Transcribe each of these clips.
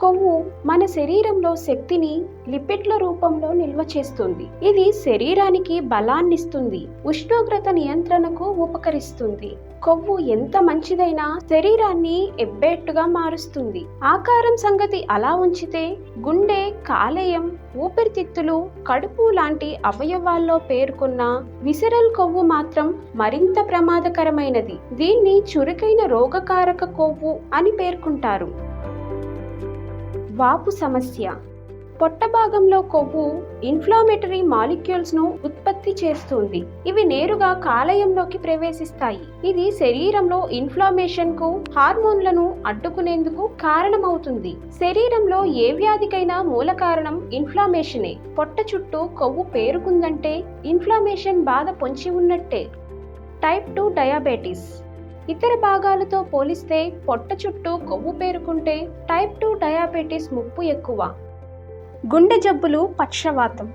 కొవ్వు మన శరీరంలో శక్తిని లిపిడ్ల రూపంలో నిల్వ చేస్తుంది. ఇది శరీరానికి బలాన్నిస్తుంది ఉష్ణోగ్రత నియంత్రణకు ఉపకరిస్తుంది. కొవ్వు ఎంత మంచిదైనా శరీరాన్ని ఎబ్బేట్టుగా మారుస్తుంది. ఆకారం సంగతి అలా ఉంచితే గుండె కాలేయం ఊపిరితిత్తులు కడుపు లాంటి అవయవాల్లో పేర్కొన్న విసరల్ కొవ్వు మాత్రం మరింత ప్రమాదకరమైనది. దీన్ని చురుకైన రోగకారక కొవ్వు అని పేర్కొంటారు. వాపు సమస్య. పొట్ట భాగంలో కొవ్వు ఇన్ఫ్లామేటరీ మాలిక్యూల్స్ను ఉత్పత్తి చేస్తుంది. ఇవి నేరుగా కాలయంలోకి ప్రవేశిస్తాయి. ఇది శరీరంలో ఇన్ఫ్లామేషన్కు హార్మోన్లను అడ్డుకునేందుకు కారణమవుతుంది. శరీరంలో ఏ వ్యాధికైనా మూల కారణం ఇన్ఫ్లామేషనే పొట్ట చుట్టూ కొవ్వు పేరుకుందంటే ఇన్ఫ్లామేషన్ బాధ పొంచి ఉన్నట్టే. టైప్ టూ డయాబెటీస్ ఇతర భాగాలతో పోలిస్తే పొట్ట చుట్టూ కొవ్వు పేరుకుంటే టైప్ టూ డయాబెటీస్ ముప్పు ఎక్కువ. గుండె జబ్బులు పక్షవాతం.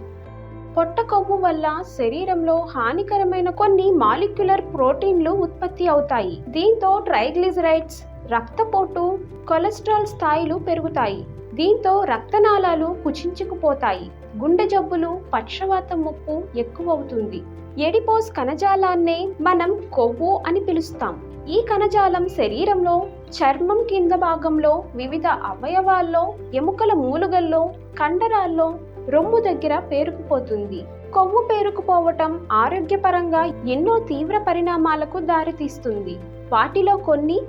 పొట్ట కొవ్వు వల్ల శరీరంలో హానికరమైన కొన్ని మాలిక్యులర్ ప్రోటీన్లు ఉత్పత్తి అవుతాయి. దీంతో ట్రైగ్లిజరైడ్స్ రక్తపోటు కొలెస్ట్రాల్ స్థాయిలు పెరుగుతాయి. దీంతో రక్తనాళాలు కుచించుకుపోతాయి. గుండె జబ్బులు పక్షవాతం ముప్పు ఎక్కువవుతుంది. ఎడిపోస్ కణజాలాన్నే మనం కొవ్వు అని పిలుస్తాం. ఈ కణజాలం శరీరంలో చర్మం కింద భాగంలో వివిధ అవయవాల్లో ఎముకల మూలుగల్లో కండరాల్లో రొమ్ము దగ్గర పేరుకుపోతుంది. కొవ్వు పేరుకుపోవటం ఆరోగ్యపరంగా ఎన్నో తీవ్ర పరిణామాలకు దారితీస్తుంది. వాటిలో కొన్ని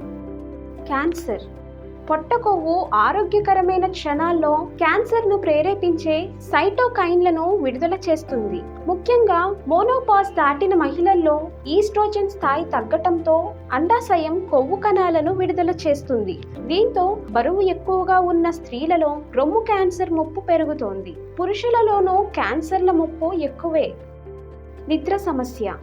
క్యాన్సర్ పొట్ట కొవ్వు ఆరోగ్యకరమైన క్షణాల్లో క్యాన్సర్ను ప్రేరేపించే సైటోకైన్లను విడుదల చేస్తుంది. ముఖ్యంగా మోనోపాస్ దాటిన మహిళల్లో ఈస్ట్రోజన్ స్థాయి తగ్గటంతో అండాశయం కొవ్వు కణాలను విడుదల చేస్తుంది. దీంతో బరువు ఎక్కువగా ఉన్న స్త్రీలలో రొమ్ము క్యాన్సర్ ముప్పు పెరుగుతోంది. పురుషులలోనూ క్యాన్సర్ల ముప్పు ఎక్కువే. నిద్ర సమస్య.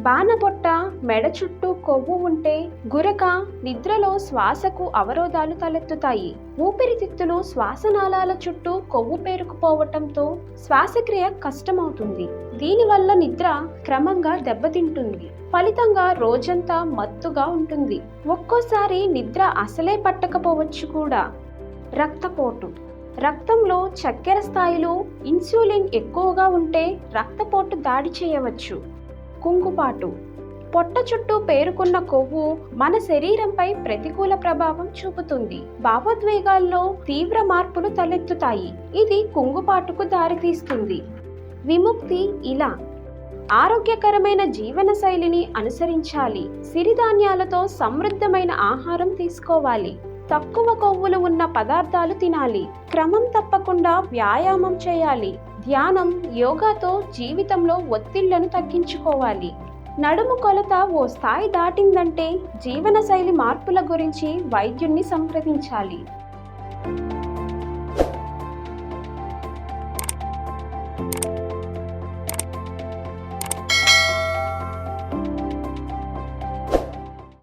బాణబొట్ట మెడ చుట్టూ కొవ్వు ఉంటే గురక నిద్రలో శ్వాసకు అవరోధాలు తలెత్తుతాయి. ఊపిరితిత్తులు శ్వాసనాళాల చుట్టూ కొవ్వు పేరుకుపోవటంతో శ్వాసక్రియ కష్టమవుతుంది. దీనివల్ల నిద్ర క్రమంగా దెబ్బతింటుంది. ఫలితంగా రోజంతా మత్తుగా ఉంటుంది. ఒక్కోసారి నిద్ర అసలే పట్టకపోవచ్చు కూడా. రక్తపోటు. రక్తంలో చక్కెర స్థాయిలు ఇన్సులిన్ ఎక్కువగా ఉంటే రక్తపోటు దాడి చేయవచ్చు. కుంగుబాటు పొట్ట చుట్టూ పేరుకున్న కొవ్వు మన శరీరంపై ప్రతికూల ప్రభావం చూపుతుంది. భావోద్వేగాల్లో తీవ్ర మార్పులు తలెత్తుతాయి. ఇది కుంగుబాటుకు దారితీస్తుంది. విముక్తి ఇలా. ఆరోగ్యకరమైన జీవన శైలిని అనుసరించాలి. సిరిధాన్యాలతో సమృద్ధమైన ఆహారం తీసుకోవాలి. తక్కువ కొవ్వులు ఉన్న పదార్థాలు తినాలి. క్రమం తప్పకుండా వ్యాయామం చేయాలి. ధ్యానం యోగాతో జీవితంలో ఒత్తిళ్ళను తగ్గించుకోవాలి. నడుము కొలత ఓ స్థాయి దాటిందంటే జీవనశైలి మార్పుల గురించి వైద్యుణ్ణి సంప్రదించాలి.